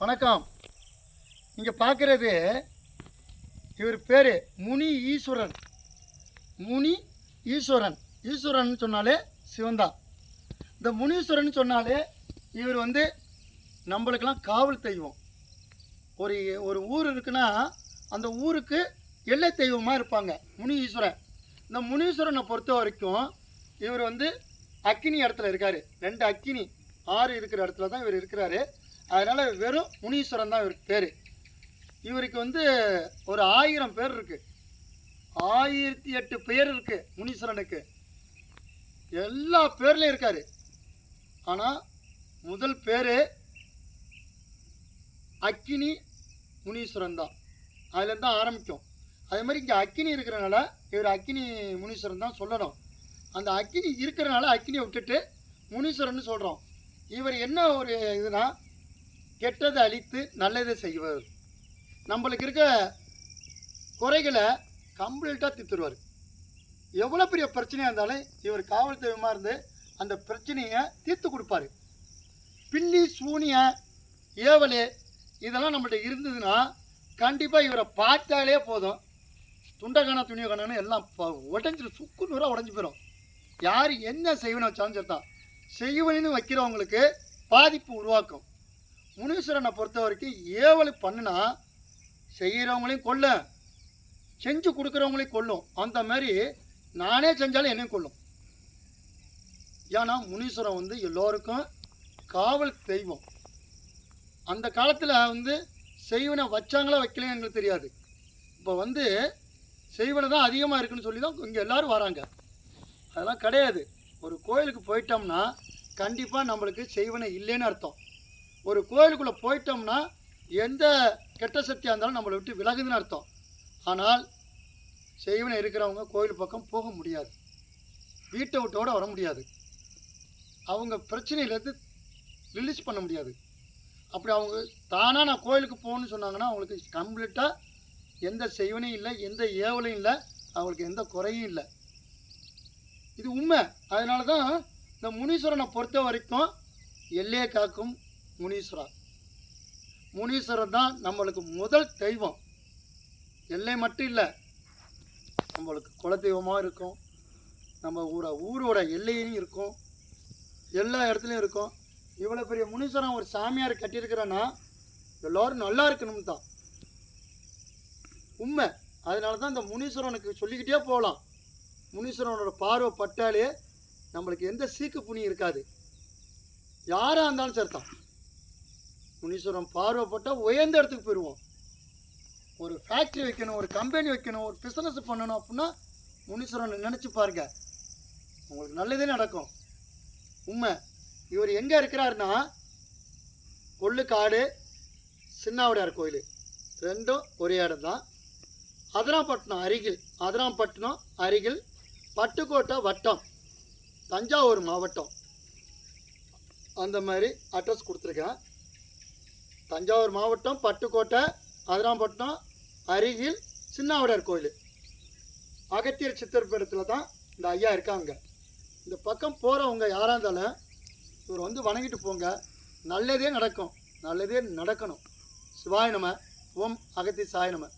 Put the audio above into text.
வணக்கம். இங்கே பார்க்குறது இவர் பேர் முனி ஈஸ்வரன். முனி ஈஸ்வரன். ஈஸ்வரன் சொன்னாலே சிவன்தான். இந்த முனீஸ்வரன் சொன்னாலே இவர் வந்து நம்மளுக்கெல்லாம் காவல் தெய்வம். ஒரு ஒரு ஊர் இருக்குன்னா அந்த ஊருக்கு எல்லை தெய்வமாக இருப்பாங்க முனி ஈஸ்வரன். இந்த முனீஸ்வரனை பொறுத்த வரைக்கும் இவர் வந்து அக்கினி இடத்துல இருக்கார். ரெண்டு அக்கினி ஆறு இருக்கிற இடத்துல தான் இவர் இருக்கிறாரு. அதனால் வெறும் முனீஸ்வரன் தான் இவருக்கு பேர். இவருக்கு வந்து ஒரு ஆயிரம் பேர் இருக்குது ஆயிரத்தி எட்டு பேர் இருக்குது முனீஸ்வரனுக்கு. எல்லா பேர்லையும் இருக்கார். ஆனால் முதல் பேர் அக்கினி முனீஸ்வரன் தான். அதுலேருந்து தான் ஆரம்பிக்கும். அதே மாதிரி இங்கே அக்கினி இருக்கிறனால இவர் அக்கினி முனீஸ்வரன் தான் சொல்லணும். அந்த அக்கினி இருக்கிறனால அக்கினியை விட்டுட்டு முனீஸ்வரன் சொல்கிறோம் இவர் என்ன ஒரு இதுனா கெட்டதை அழித்து நல்லதை செய்வார். நம்மளுக்கு இருக்க குறைகளை கம்ப்ளீட்டாக தித்துருவார் எவ்வளோ பெரிய பிரச்சனையாக இருந்தாலும் இவர் காவல் தெய்வமாக இருந்து அந்த பிரச்சனையை தீர்த்து கொடுப்பாரு. பில்லி சூனிய ஏவல் இதெல்லாம் நம்மள்ட்ட இருந்ததுன்னா கண்டிப்பாக இவரை பார்த்தாலே போதும். துண்டகான துணியோ கணன்னு எல்லாம் உடஞ்சிரு சுக்கு நூறாக உடஞ்சி போயிடும் யார் என்ன செய்வனை வச்சாலும் சரிதான் செய்வனு வைக்கிறவங்களுக்கு பாதிப்பு உருவாக்கும். முனீஸ்வரனை பொறுத்த வரைக்கும் ஏவல் பண்ணுனா செய்கிறவங்களையும் கொல்ல செஞ்சு கொடுக்குறவங்களையும் கொல்லும். அந்த மாதிரி நானே செஞ்சாலும் என்னையும் கொல்லும். ஏன்னா முனீஸ்வரன் வந்து எல்லோருக்கும் காவல் தெய்வம். அந்த காலத்தில் வந்து செய்வனை வச்சாங்களா வைக்கலையா எங்களுக்கு தெரியாது. இப்போ வந்து செய்வனை தான் அதிகமாக இருக்குன்னு சொல்லி தான் இங்கே எல்லோரும் வராங்க. அதெல்லாம் கிடையாது. ஒரு கோயிலுக்கு போயிட்டோம்னா கண்டிப்பாக நம்மளுக்கு செய்வனை இல்லைன்னு அர்த்தம். ஒரு கோயிலுக்குள்ளே போயிட்டோம்னா எந்த கெட்ட சக்தியாக இருந்தாலும் நம்மளை விட்டு விலகுதுன்னு அர்த்தம். ஆனால் செய்வனை இருக்கிறவங்க கோயில் பக்கம் போக முடியாது. வீட்டை விட்டோட வர முடியாது. அவங்க பிரச்சனையிலேருந்து ரிலீஸ் பண்ண முடியாது. அப்படி அவங்க தானாக நான் கோயிலுக்கு போகணும்னு சொன்னாங்கன்னா அவங்களுக்கு கம்ப்ளீட்டாக எந்த செய்வனையும் இல்லை எந்த ஏவலையும் இல்லை அவங்களுக்கு எந்த குறையும் இல்லை. இது உண்மை. அதனால தான் இந்த முனீஸ்வரனை பொறுத்த வரைக்கும் எல்லையை காக்கும் முனீஸ்வரர். முனீஸ்வரன் தான் நம்மளுக்கு முதல் தெய்வம். எல்லை மட்டும் இல்லை நம்மளுக்கு குலதெய்வமாக இருக்கும். நம்ம ஊர ஊரோட எல்லையிலையும் இருக்கும். எல்லா இடத்துலையும் இருக்கும். இவ்வளோ பெரிய முனீஸ்வரன் ஒரு சாமியார் கட்டியிருக்கிறேன்னா எல்லோரும் நல்லா இருக்கணும் தான். உண்மை. அதனால தான் இந்த முனீஸ்வரனுக்கு சொல்லிக்கிட்டே போகலாம். முனீஸ்வரனோட பார்வை பட்டாலே நம்மளுக்கு எந்த சீக்கு புனி இருக்காது. யாராக இருந்தாலும் சரிதான். முனீஸ்வரன் பார்வைப்பட்டால் உயர்ந்த இடத்துக்கு போயிடுவோம் ஒரு ஃபேக்ட்ரி வைக்கணும் ஒரு கம்பெனி வைக்கணும் ஒரு பிஸ்னஸ் பண்ணணும் அப்படின்னா முனீஸ்வரனை நினச்சி பாருங்க. உங்களுக்கு நல்லதே நடக்கும். உண்மை. இவர் எங்கே இருக்கிறாருன்னா கொள்ளுக்காடு சின்னாவுடையார் கோயில். ரெண்டும் ஒரே இடம் தான் அதிராம்பட்டினம் அருகில் அதிராம்பட்டினம் அருகில் பட்டுக்கோட்டை வட்டம் தஞ்சாவூர் மாவட்டம். அந்த மாதிரி அட்ரஸ் கொடுத்துருக்கேன். தஞ்சாவூர் மாவட்டம் பட்டுக்கோட்டை அதிராம்பட்டினம் அருகில் சின்னாவுடையார் கோயில். அகத்தியர் சித்திரப்படத்தில் தான் இந்த ஐயா இருக்காங்க. இந்த பக்கம் போகிறவங்க யாராக இருந்தாலும் இவர் வந்து வணங்கிட்டு போங்க. நல்லதே நடக்கும். நல்லதே நடக்கணும். சிவாய நம. ஓம் அகத்தி சாய நம.